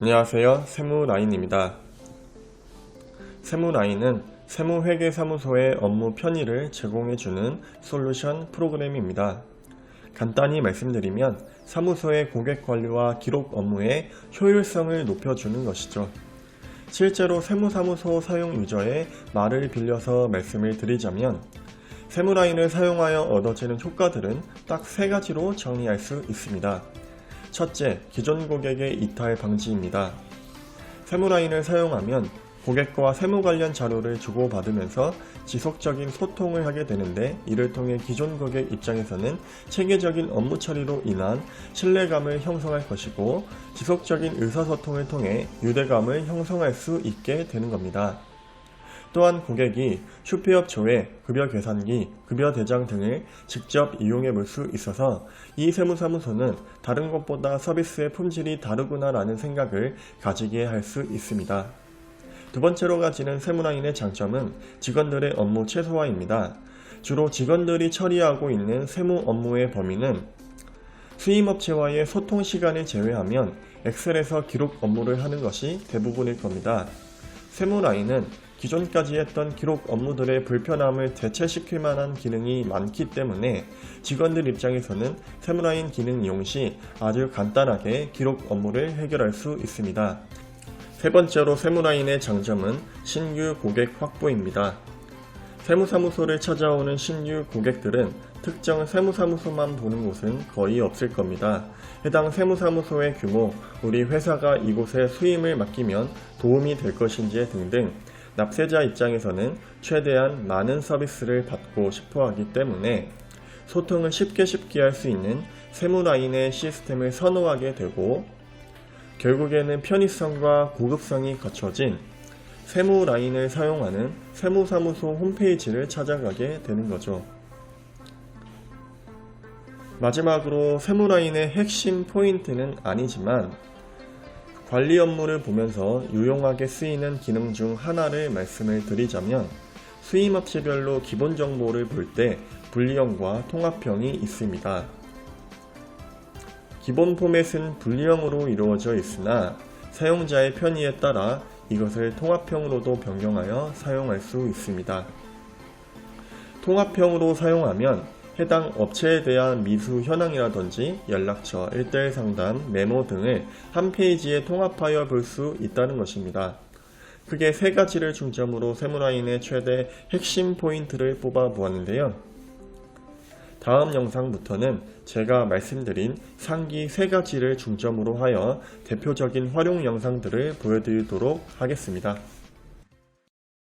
안녕하세요. 세무라인입니다. 세무라인은 세무회계사무소의 업무 편의를 제공해주는 솔루션 프로그램입니다. 간단히 말씀드리면 사무소의 고객 관리와 기록 업무의 효율성을 높여주는 것이죠. 실제로 세무사무소 사용 유저의 말을 빌려서 말씀을 드리자면 세무라인을 사용하여 얻어지는 효과들은 딱 세 가지로 정리할 수 있습니다. 첫째, 기존 고객의 이탈 방지입니다. 세무라인을 사용하면 고객과 세무 관련 자료를 주고받으면서 지속적인 소통을 하게 되는데 이를 통해 기존 고객 입장에서는 체계적인 업무 처리로 인한 신뢰감을 형성할 것이고 지속적인 의사소통을 통해 유대감을 형성할 수 있게 되는 겁니다. 또한 고객이 슈페업 조회, 급여 계산기, 급여 대장 등을 직접 이용해 볼 수 있어서 이 세무사무소는 다른 곳보다 서비스의 품질이 다르구나라는 생각을 가지게 할 수 있습니다. 두 번째로 가지는 세무라인의 장점은 직원들의 업무 최소화입니다. 주로 직원들이 처리하고 있는 세무 업무의 범위는 수임업체와의 소통 시간을 제외하면 엑셀에서 기록 업무를 하는 것이 대부분일 겁니다. 세무라인은 기존까지 했던 기록 업무들의 불편함을 대체시킬 만한 기능이 많기 때문에 직원들 입장에서는 세무라인 기능 이용 시 아주 간단하게 기록 업무를 해결할 수 있습니다. 세 번째로 세무라인의 장점은 신규 고객 확보입니다. 세무사무소를 찾아오는 신규 고객들은 특정 세무사무소만 보는 곳은 거의 없을 겁니다. 해당 세무사무소의 규모, 우리 회사가 이곳에 수임을 맡기면 도움이 될 것인지 등등 납세자 입장에서는 최대한 많은 서비스를 받고 싶어 하기 때문에 소통을 쉽게 쉽게 할 수 있는 세무라인의 시스템을 선호하게 되고 결국에는 편의성과 고급성이 갖춰진 세무 라인을 사용하는 세무사무소 홈페이지를 찾아가게 되는 거죠. 마지막으로 세무 라인의 핵심 포인트는 아니지만 관리 업무를 보면서 유용하게 쓰이는 기능 중 하나를 말씀을 드리자면 수임업체별로 기본 정보를 볼 때 분리형과 통합형이 있습니다. 기본 포맷은 분리형으로 이루어져 있으나 사용자의 편의에 따라 이것을 통합형으로도 변경하여 사용할 수 있습니다. 통합형으로 사용하면 해당 업체에 대한 미수 현황이라든지 연락처, 1대1 상담, 메모 등을 한 페이지에 통합하여 볼 수 있다는 것입니다. 크게 세 가지를 중점으로 세무라인의 최대 핵심 포인트를 뽑아 보았는데요. 다음 영상부터는 제가 말씀드린 상기 세 가지를 중점으로 하여 대표적인 활용 영상들을 보여드리도록 하겠습니다.